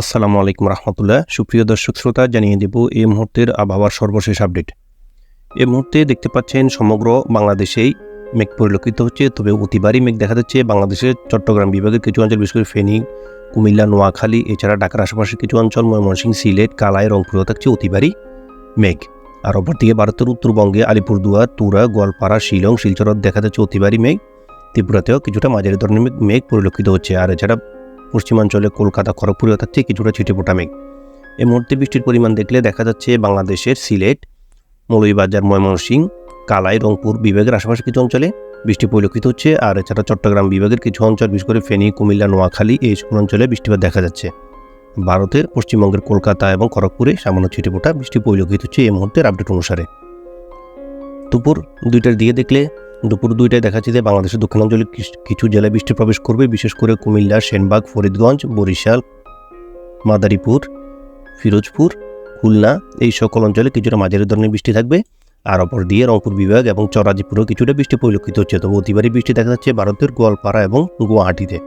আসসালামু আলাইকুম রহমতুল্লাহ। সুপ্রিয় দর্শক শ্রোতা, জানিয়ে দেব এই মুহূর্তের আবহাওয়ার সর্বশেষ আপডেট। এই মুহূর্তে দেখতে পাচ্ছেন সমগ্র বাংলাদেশেই মেঘ পরিলক্ষিত হচ্ছে, তবে অতিবারই মেঘ দেখা যাচ্ছে। বাংলাদেশের চট্টগ্রাম বিভাগের কিছু অঞ্চল, বিশেষ করে ফেনী, কুমিল্লা, নোয়াখালী, এছাড়া ঢাকার আশেপাশের কিছু অঞ্চল, ময়মনসিংহ, সিলেট, কালাই, রংপুরেও থাকছে অতিবারই মেঘ। আর অপরদিকে ভারতের উত্তরবঙ্গে আলিপুরদুয়ার, তুরা, গোয়ালপাড়া, শিলং শিলচরত দেখা যাচ্ছে অতিবারই মেঘ। ত্রিপুরাতেও কিছুটা মাঝারি ধরনের মেঘ পরিলক্ষিত হচ্ছে। আর এছাড়া পশ্চিমাঞ্চলে কলকাতা খড়গপুরেও থাকছে কিছুটা ছিটেফোঁটা মেঘ এই মুহূর্তে বৃষ্টির পরিমাণ দেখলে দেখা যাচ্ছে বাংলাদেশের সিলেট, মৌলভীবাজার, ময়মনসিংহ, কালাই, রংপুর বিভাগের আশেপাশে কিছু অঞ্চলে বৃষ্টি পরিলক্ষিত হচ্ছে। আর এছাড়া চট্টগ্রাম বিভাগের কিছু অঞ্চল, বিশেষ করে ফেনী, কুমিল্লা, নোয়াখালী এই সকল অঞ্চলে বৃষ্টিপাত দেখা যাচ্ছে। ভারতের পশ্চিমবঙ্গের কলকাতা এবং খড়গপুরে সামান্য ছিটেফোঁটা বৃষ্টি পরিলক্ষিত হচ্ছে এই মুহূর্তের আপডেট অনুসারে। দুপুর দুইটার দিকে দেখলে দুপুর দুইটায় দেখা যাচ্ছে যে বাংলাদেশের দক্ষিণাঞ্চলে কিছু জেলায় বৃষ্টি প্রবেশ করবে, বিশেষ করে কুমিল্লা, সেনবাগ, ফরিদগঞ্জ, বরিশাল, মাদারীপুর, ফিরোজপুর, খুলনা, এই সকল অঞ্চলে কিছুটা মাঝারি ধরনের বৃষ্টি থাকবে। আর অপর দিয়ে রংপুর বিভাগ এবং চরাজিপুরেও কিছুটা বৃষ্টি পরিলক্ষিত হচ্ছে। তবে অতিবারই বৃষ্টি দেখা যাচ্ছে ভারতের গোয়ালপাড়া এবং গুয়াহাটিতে।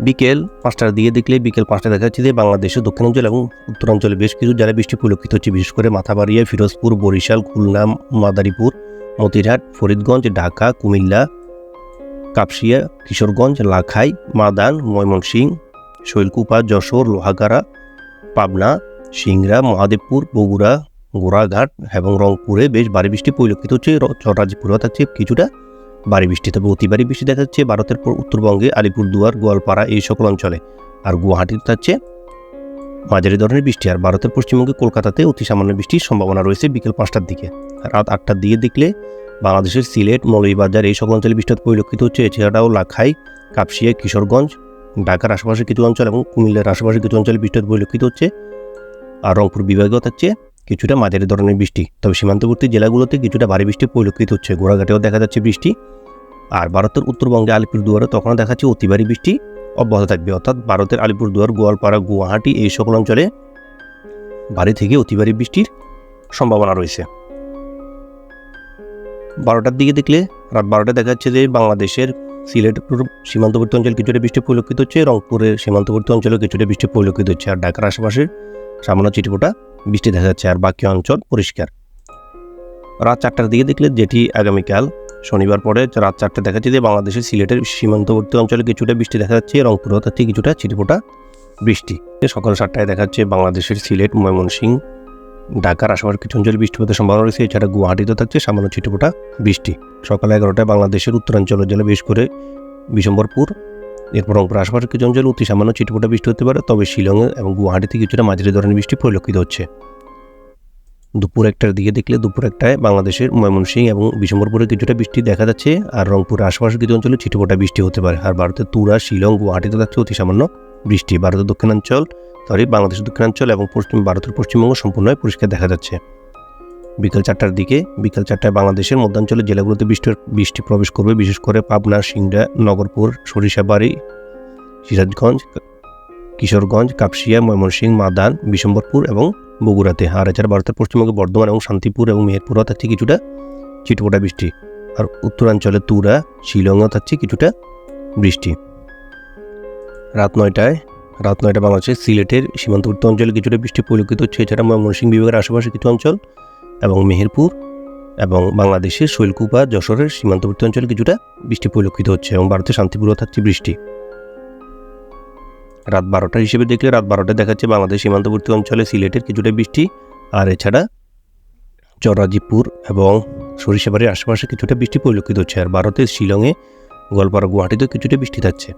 বিকেল পাঁচটার দিয়ে দেখলে বিকেল পাঁচটা দেখা যাচ্ছে যে বাংলাদেশের দক্ষিণাঞ্চল এবং উত্তরাঞ্চলে বেশ কিছু জেলায় বৃষ্টি পরিলক্ষিত হচ্ছে। বিশেষ করে মাথাবাড়িয়া, ফিরোজপুর, বরিশাল, খুলনা, মাদারীপুর মতিরহাট, ফরিদগঞ্জ, ঢাকা, কুমিল্লা, কাপসিয়া, কিশোরগঞ্জ, লাখাই, মাদান ময়মনসিংহ শৈলকুপা, যশোর, লোহাগাড়া, পাবনা, সিংড়া, মহাদেবপুর, বগুড়া, গোড়াঘাট এবং রংপুরে বেশ ভারী বৃষ্টি পরিলক্ষিত হচ্ছে। র- থাকছে কিছুটা ভারী বৃষ্টি, তবে অতি ভারী বৃষ্টি দেখা যাচ্ছে ভারতের উত্তরবঙ্গে, আলিপুরদুয়ার, গোয়ালপাড়া এই সকল অঞ্চলে। আর গুয়াহাটিতে থাকছে মাঝারি ধরনের বৃষ্টি আর ভারতের পশ্চিমবঙ্গে কলকাতাতে অতি সামান্য বৃষ্টির সম্ভাবনা রয়েছে বিকেল পাঁচটার দিকে। রাত আটটার দিকে দেখলে বাংলাদেশের সিলেট, মৌলভীবাজার এই সকল অঞ্চলে বৃষ্টিপাত পরিলক্ষিত হচ্ছে। এছাড়াও লাখাই, কাপসিয়া, কিশোরগঞ্জ, ঢাকার আশেপাশে কিছু অঞ্চল এবং কুমিল্লার আশেপাশে কিছু অঞ্চলে বৃষ্টিপাত পরিলক্ষিত হচ্ছে আর রংপুর বিভাগেও থাকছে কিছুটা মাঝারি ধরনের বৃষ্টি। তবে সীমান্তবর্তী জেলাগুলোতে কিছুটা ভারী বৃষ্টি পরিলক্ষিত হচ্ছে। গোড়াঘাটেও দেখা যাচ্ছে বৃষ্টি আর ভারতের উত্তরবঙ্গে আলিপুরদুয়ারে তখনও দেখা যাচ্ছে অতি ভারী বৃষ্টি। অব্যাহত থাকবে। অর্থাৎ ভারতের আলিপুরদুয়ার, গোয়ালপাড়া, গুয়াহাটি এই সকল অঞ্চলে ভারী থেকে অতি ভারী বৃষ্টির সম্ভাবনা রয়েছে। বারোটার দিকে দেখলে রাত বারোটা দেখা যাচ্ছে যে বাংলাদেশের সিলেট সীমান্তবর্তী অঞ্চলে কিছুটা বৃষ্টি পরিলক্ষিত হচ্ছে, রংপুরের সীমান্তবর্তী অঞ্চলে কিছুটা বৃষ্টি পরিলক্ষিত হচ্ছে আর ঢাকার আশেপাশে সামান্য চিটিপোটা বৃষ্টি দেখা যাচ্ছে আর বাকি অঞ্চল পরিষ্কার। রাত চারটার দিকে দেখলে যেটি আগামীকাল শনিবার পরে রাত চারটে দেখা যাচ্ছে যে বাংলাদেশের সিলেটের সীমান্তবর্তী অঞ্চলে কিছুটা বৃষ্টি দেখা যাচ্ছে। রংপুরেও থাকছে কিছুটা ছিটিপোটা বৃষ্টি। সকাল সাতটায় দেখা যাচ্ছে বাংলাদেশের সিলেট, ময়মনসিংহ, ঢাকার আশেপাশে কিছু অঞ্চলে বৃষ্টিপাতের সম্ভাবনা রয়েছে। এছাড়া গুয়াহাটিতে থাকছে সামান্য ছিটেফোঁটা বৃষ্টি। সকাল এগারোটায় বাংলাদেশের উত্তরাঞ্চলের জেলা, বিশেষ করে বিশম্বরপুর, এরপর রংপুর আশেপাশে কিছু অঞ্চলে অতি সামান্য ছিটেফোঁটা বৃষ্টি হতে পারে। তবে শিলংয়ে এবং গুয়াহাটিতে কিছুটা মাঝারি ধরনের বৃষ্টি পরিলক্ষিত হচ্ছে। দুপুর একটার দিকে দেখলে দুপুর একটায় বাংলাদেশের ময়মনসিংহ এবং বিশম্বরপুরে কিছুটা বৃষ্টি দেখা যাচ্ছে, আর রংপুরের আশেপাশে কিছু অঞ্চলে ছিটেফোঁটা বৃষ্টি হতে পারে। আর ভারতের তুরা, শিলং গুয়াহাটিতে থাকছে অতি সামান্য বৃষ্টি। ভারতের দক্ষিণাঞ্চল, সরি, বাংলাদেশের দক্ষিণাঞ্চল এবং পশ্চিম, ভারতের পশ্চিমবঙ্গ সম্পূর্ণই পরিষ্কার দেখা যাচ্ছে। বিকেল চারটার দিকে, বিকেল চারটায় বাংলাদেশের মধ্যাঞ্চলের জেলাগুলোতে বৃষ্টির, বৃষ্টি প্রবেশ করবে, বিশেষ করে পাবনা, সিংড়া, নগরপুর, সরিষাবাড়ি, সিরাজগঞ্জ কিশোরগঞ্জ, কাপসিয়া, ময়মনসিংহ, মাদান, বিশম্বরপুর এবং বগুড়াতে। আর এছাড়া ভারতের পশ্চিমবঙ্গে, বর্ধমান এবং শান্তিপুর এবং মেহেরপুরও থাকছে কিছুটা চিটপোটা বৃষ্টি। আর উত্তরাঞ্চলে তুরা শিলংও থাকছে কিছুটা বৃষ্টি। রাত নয়টায়, রাত নয়টা বাংলাদেশের সিলেটের সীমান্তবর্তী অঞ্চলে কিছুটা বৃষ্টি পরিলক্ষিত হচ্ছে। এছাড়া ময়মনসিংহ বিভাগের আশেপাশে কিছু অঞ্চল এবং মেহেরপুর এবং বাংলাদেশের শৈলকুপা, যশোরের সীমান্তবর্তী অঞ্চলে কিছুটা বৃষ্টি পরিলক্ষিত হচ্ছে এবং ভারতের শান্তিপুরেও থাকছে বৃষ্টি। রাত বারোটা হিসেবে দেখলে রাত বারোটা দেখাচ্ছে বাংলাদেশ সীমান্তবর্তী অঞ্চলে সিলেটের কিছুটা বৃষ্টি, আর এছাড়া চরাজিপুর এবং সরিষাবাড়ির আশেপাশে কিছুটা বৃষ্টি পরিলক্ষিত হচ্ছে। আর ভারতের শিলংয়ে গোয়ালপাড়া গুয়াহাটিতেও কিছুটা বৃষ্টি থাকছে।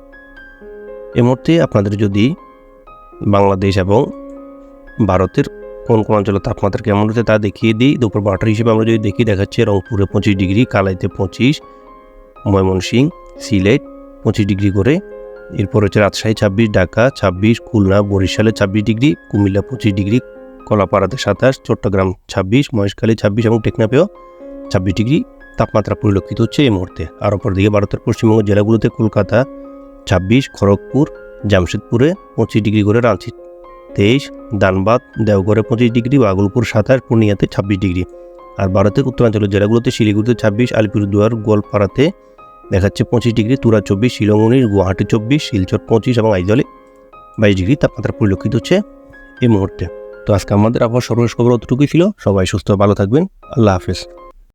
এ মুহূর্তে আপনাদের যদি বাংলাদেশ এবং ভারতের কোন কোন অঞ্চলের তাপমাত্রা কেমন হচ্ছে তা দেখিয়ে দিই। দুপুর বারোটার হিসেবে আমরা যদি দেখি, দেখাচ্ছে রংপুরে পঁচিশ ডিগ্রি, কালাইতে পঁচিশ ময়মনসিং সিলেট পঁচিশ ডিগ্রি করে এরপর হচ্ছে রাজশাহী ছাব্বিশ, ঢাকা ছাব্বিশ, খুলনা, বরিশালে ছাব্বিশ ডিগ্রি, কুমিল্লা পঁচিশ ডিগ্রি, কলাপাড়াতে সাতাশ, চট্টগ্রাম ছাব্বিশ, মহেশখালী ছাব্বিশ এবং টেকনাফেও ছাব্বিশ ডিগ্রি তাপমাত্রা পরিলক্ষিত হচ্ছে এই মুহূর্তে। আর অপরদিকে ভারতের পশ্চিমবঙ্গ জেলাগুলোতে কলকাতা ছাব্বিশ, খড়গপুর, জামশেদপুরে পঁচিশ ডিগ্রি করে রাঁচি তেইশ, দানবাদ, দেওঘরে পঁচিশ ডিগ্রি, বাগলপুর সাতাশ, পূর্ণিয়াতে ছাব্বিশ ডিগ্রি। আর ভারতের উত্তরাঞ্চলের জেলাগুলোতে শিলিগুড়িতে ছাব্বিশ, আলিপুরদুয়ার, গোয়ালপাড়াতে দেখাচ্ছে পঁচিশ ডিগ্রি তুরা চব্বিশ, শিলং গুয়াহাটি চব্বিশ, শিলচর পঁচিশ এবং আইজলে বাইশ ডিগ্রি তাপমাত্রা পরিলক্ষিত হচ্ছে এই মুহূর্তে। তো আজকে আমাদের আবহাওয়া সর্বশেষ খবর অতটুকুই ছিল। সবাই সুস্থ, ভালো থাকবেন। আল্লাহ হাফেজ।